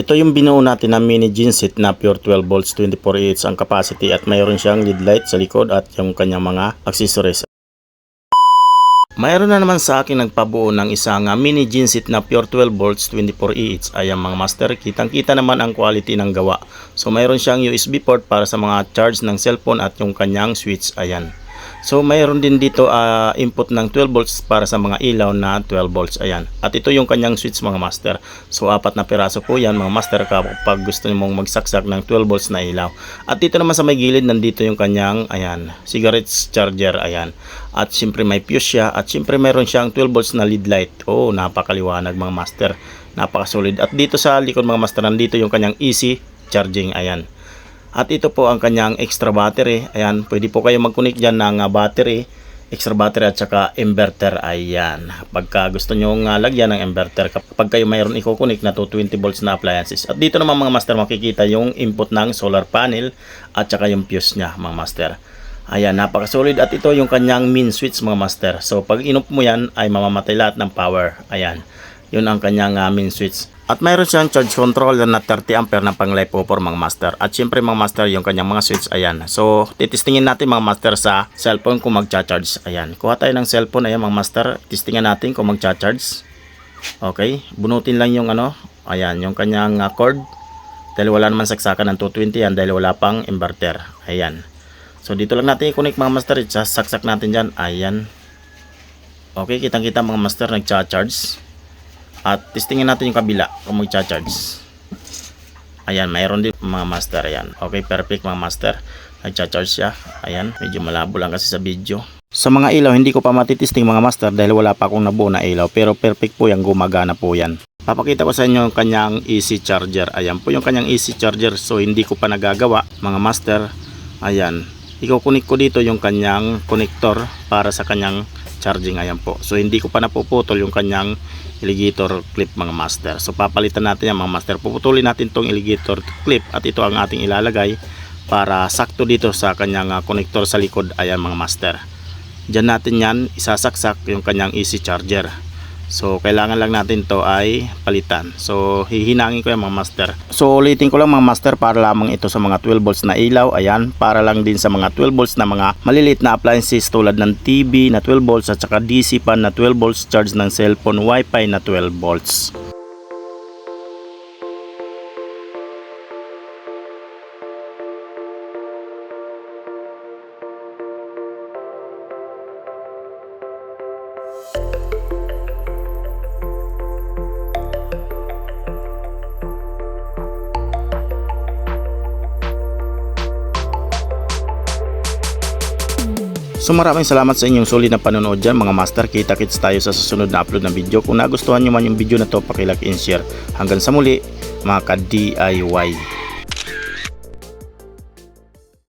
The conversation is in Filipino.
Ito yung binuo natin na mini genset na pure 12 volts 24 amps ang capacity at mayroon siyang lead light sa likod at yung kanyang mga accessories. Mayroon na naman sa akin nagpabuo ng isang mini genset na pure 12 volts 24 amps ayan mga master kitang kita naman ang quality ng gawa. So mayroon siyang USB port para sa mga charge ng cellphone at yung kanyang switch. Ayan So mayroon din dito ah, input ng 12 volts para sa mga ilaw na 12 volts ayan. At ito yung kanyang switch mga master. So apat na piraso po yan mga master kapag gusto mong magsaksak ng 12 volts na ilaw. At dito naman sa may gilid nandito yung kanyang ayan, cigarette charger ayan. At siyempre may fuse siya at siyempre mayroon siyang 12 volts na lead light. Oh, napakaliwanag mga master. Napakasolid. At dito sa likod mga master nandito yung kanyang easy charging ayan. At ito po ang kanyang extra battery. Ayan, pwede po kayo mag-connect dyan ng ah, battery, extra battery at saka inverter. Ayan, pagka gusto nyo nga lagyan ng inverter, kapag kayo mayroon i-connect na to 20 volts na appliances. At dito naman mga master makikita yung input ng solar panel at saka yung fuse niya mga master. Ayan, napaka-solid at ito yung kanyang main switch mga master. So pag inup mo yan ay mamamatay lahat ng power. Ayan, yun ang kanyang ah, main switch. At mayroon siyang charge controller na 30 ampere na pang life for mga master. At syempre mga master yung kanyang mga switch ayan. So titistingin natin mga master sa cellphone kung magcha-charge. Ayan. Kuha tayo ng cellphone ayan mga master. Testingan natin kung magcha-charge. Okay. Bunutin lang yung ano. Ayan. Yung kanyang ah, cord. Dahil wala naman saksakan ng 220 yan dahil wala pang inverter. Ayan. So dito lang natin i-connect mga master. Saksak natin dyan. Ayan. Okay. Kitang kita mga master nagcha-charge. At testingin natin yung kabila kung magcha-charge. Ayan, mayroon din mga master. Ayan. Okay, perfect mga master. Nagcha-charge siya. Ayan, medyo malabo lang kasi sa video. Sa mga ilaw, hindi ko pa matitesting mga master dahil wala pa akong nabuo na ilaw. Pero perfect po yan, gumagana po yan. Papakita ko sa inyo yung kanyang easy charger. Ayan po yung kanyang easy charger. So, hindi ko pa nagagawa mga master. Ayan. Ikukunik ko dito yung kanyang connector para sa kanyang charging. Ayan po. So, hindi ko pa napuputol yung kanyang alligator clip mga master. So papalitan natin yan mga master. Puputulin natin tong alligator clip at ito ang ating ilalagay para sakto dito sa kanyang uh, connector sa likod. Ayan mga master. Diyan natin yan isasaksak yung kanyang easy charger. So kailangan lang natin to ay palitan. So hihinangin ko yan mga master. So ulitin ko lang mga master para lamang ito sa mga 12 volts na ilaw. Ayan, para lang din sa mga 12 volts na mga maliliit na appliances tulad ng TV na 12 volts at saka DC pan na 12 volts charge ng cellphone, wifi na 12 volts. So maraming salamat sa inyong sulit na panonood dyan mga master. Kita kits tayo sa susunod na upload na video. Kung nagustuhan nyo man yung video na to, pakilike and share. Hanggang sa muli mga ka-DIY.